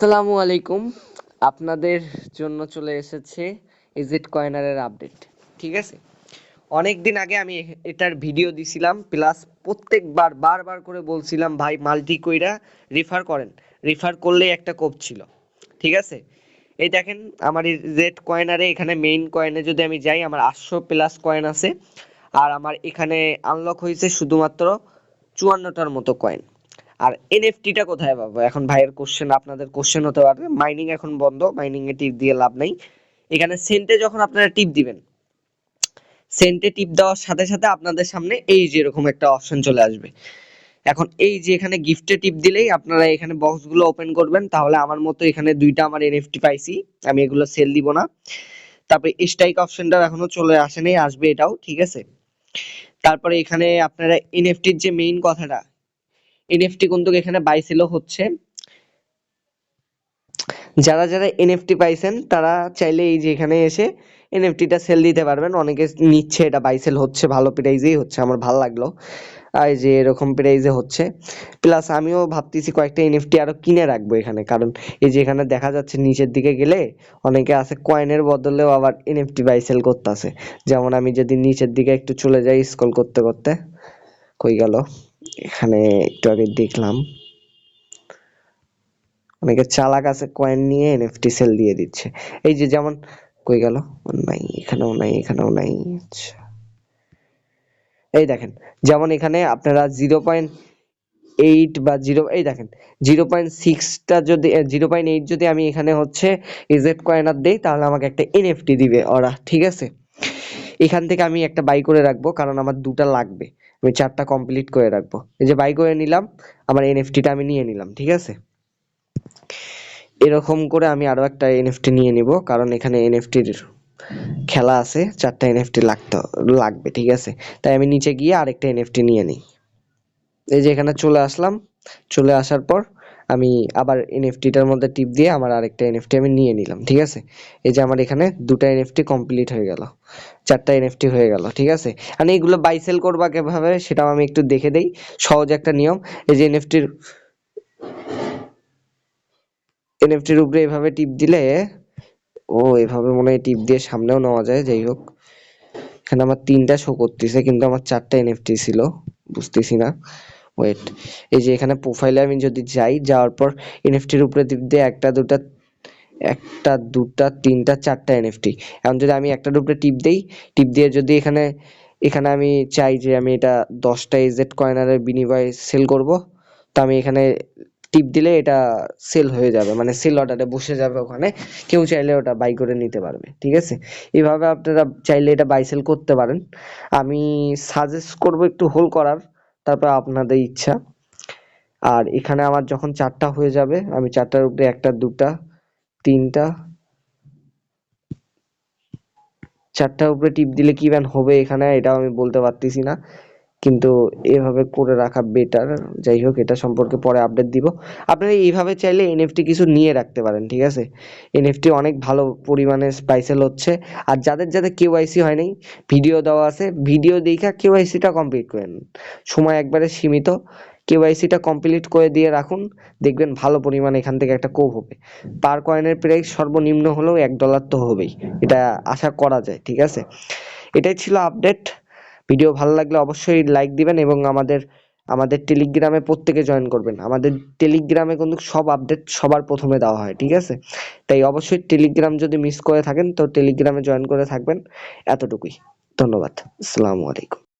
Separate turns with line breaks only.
আসসালামু আলাইকুম। আপনাদের জন্য চলে এসেছে ইজিট কয়নারের আপডেট ঠিক আছে? অনেক দিন আগে আমি এটার ভিডিও দিছিলাম প্লাস প্রত্যেকবার বারবার করে বলছিলাম, ভাই, মাল্টি কইরা রিফার করেন। রিফার করলেই একটা কোপ ছিল, ঠিক আছে? এই দেখেন, আমার জেড কয়নারে এখানে মেইন কয়েনে যদি আমি যাই, আমার আটশো প্লাস কয়েন আছে, আর আমার এখানে আনলক হয়েছে শুধুমাত্র চুয়ান্নটার মতো কয়েন আর এনএফটিটা কোথায় পাবো? এখন ভাইয়ের কোশ্চেন আপনাদের কোশ্চেন হতে পারে মাইনিং এখন বন্ধ মাইনিং এ টিপ দিয়ে লাভ নাই। এখানে সেন্টে যখন আপনারা টিপ দিবেন সেন্টে টিপ দেওয়ার সাথে সাথে আপনাদের সামনে এই যে এরকম একটা অপশন চলে আসবে। এখন এই যে এখানে গিফটে টিপ দিলেই আপনারা এখানে বক্সগুলো ওপেন করবেন, তাহলে আমার মতো এখানে দুইটা আমার এনএফটি পাইছি, আমি এগুলো সেল দিব না। তারপরে স্ট্রাইক অপশনটা এখনও চলে আসেনি আসবে এটাও, ঠিক আছে? তারপরে এখানে আপনারা এনএফটির যে মেইন কথাটা এনএফটি কিন্তু এখানে বাই সেলও হচ্ছে। যারা যারা এনএফটি পাইছেন, তারা চাইলে এই যে এখানে এসে এনএফটিটা সেল দিতে পারবেন। অনেকে নিচ্ছে এটা বাই সেল হচ্ছে, ভালো প্রাইজেই হচ্ছে, আমার ভালো লাগল। আর যে এরকম প্রাইজে হচ্ছে। প্লাস আমিও ভাবতেছি কয়েকটা এনএফটি আরও কিনে রাখব এখানে, কারণ এই যে এখানে দেখা যাচ্ছে নিচের দিকে গেলে অনেকে আছে কয়েনের বদলেও আবার এনএফটি বাই সেল করতেছে। যেমন আমি যদি নিচের দিকে একটু চলে যাই স্ক্রল করতে করতে, কই গেল? এখানে একটু আগে দেখলাম। অনেকে চালাক আছে কয়েন নিয়ে এনএফটি সেল দিয়ে দিচ্ছে। এই যে যেমন, কই গেল? নাই, এখানেও নাই এখানেও নাই আচ্ছা। এই দেখেন, যেমন এখানে আপনারা জিরো পয়েন্ট এইট বা জিরো এই দেখেন জিরো পয়েন্ট সিক্সটা যদি জিরো পয়েন্ট এইট যদি আমি এখানে হচ্ছে ইজেড কয়েনার দেই, তাহলে আমাকে একটা এনএফটি দিবে ওরা, ঠিক আছে? এখান থেকে আমি একটা বাই করে রাখব, কারণ আমার দুটা লাগবে। আমি চারটা কমপ্লিট করে রাখব। এই যে বাই করে নিলাম, আমার এনএফটিটা আমি নিয়ে নিলাম, ঠিক আছে? এরকম করে আমি আরও একটা এনএফটি নিয়ে নিব, কারণ এখানে এনএফটির খেলা আছে, চারটা এনএফটি লাগতো, লাগবে, ঠিক আছে? তাই আমি নিচে গিয়ে আরেকটা এনএফটি নিয়ে নিই। এই যে এখানে চলে আসলাম, চলে আসার পর আমি আবার এনএফটিটার মধ্যে টিপ দিয়ে আমার আরেকটা এনএফটি আমি নিয়ে নিলাম, ঠিক আছে? এই যে আমার এখানে দুটা এনএফটি কমপ্লিট হয়ে গেল, চারটা এনএফটি হয়ে গেল, ঠিক আছে? আর এইগুলো বাই সেল করবা কীভাবে সেটাও আমি একটু দেখে দেই, সহজ একটা নিয়ম, এই যে এনএফটির এনএফটির উপরে এভাবে টিপ দিলে, ও এভাবে মনে হয় টিপ দিয়ে সামনেও নেওয়া যায়, যাই হোক। এখানে আমার তিনটা শো করতেছে, কিন্তু আমার চারটা এনএফটি ছিল, বুঝতেছি না। ওয়েট এই যে এখানে প্রোফাইলে আমি যদি যাই, যাওয়ার পর এনএফটির উপরে দিয়ে একটা, দুটা একটা, দুটা, তিনটা, চারটা এনএফটি এখন যদি আমি একটার উপরে টিপ দেই, টিপ দিয়ে যদি এখানে এখানে আমি চাই যে আমি এটা দশটা এজেড কয়েনারের বিনিময়ে সেল করব, তো আমি এখানে টিপ দিলে এটা সেল হয়ে যাবে মানে সেল অর্ডারে বসে যাবে ওখানে। কেউ চাইলে ওটা বাই করে নিতে পারবে, ঠিক আছে? এইভাবে আপনারা চাইলে এটা বাই সেল করতে পারেন। আমি সাজেস্ট করব একটু হোল্ড করার। তারপর আপনাদের ইচ্ছা। আর এখানে আমার যখন চারটা হয়ে যাবে, আমি চারটার উপরে একটা, দুটা, তিনটা, চারটার উপরে টিপ দিলে কি ব্যান হবে এখানে, এটাও আমি বলতে পারতেছি না। কিন্তু এভাবে করে রাখা বেটার যাই হোক, এটা সম্পর্কে পরে আপডেট দিব। আপনারা এইভাবে চাইলে এনএফটি কিছু নিয়ে রাখতে পারেন, ঠিক আছে? এনএফটি অনেক ভালো পরিমাণে স্পাইসেল হচ্ছে। আর যাদের যাদের কেওয়াইসি হয় নাই ভিডিও দেওয়া আছে। ভিডিও দেখা কেওয়াইসিটা কমপ্লিট করেন। সময় একবারে সীমিত। কেওয়াইসিটা কমপ্লিট করে দিয়ে রাখুন। দেখবেন ভালো পরিমাণে এখান থেকে একটা কোভ হবে। পার কয়েনের প্রাইস সর্বনিম্ন হলেও এক ডলার তো হবেই। এটা আশা করা যায়, ঠিক আছে? এটাই ছিল আপডেট ভিডিও ভালো লাগলে অবশ্যই লাইক দিবেন এবং আমাদের আমাদের টেলিগ্রামে প্রত্যেকে জয়েন করবেন। আমাদের টেলিগ্রামে কিন্তু সব আপডেট সবার প্রথমে দেওয়া হয়, ঠিক আছে? তাই অবশ্যই টেলিগ্রাম যদি মিস করে থাকেন, তো টেলিগ্রামে জয়েন করে থাকবেন। এতটুকুই। ধন্যবাদ। আসসালামু আলাইকুম।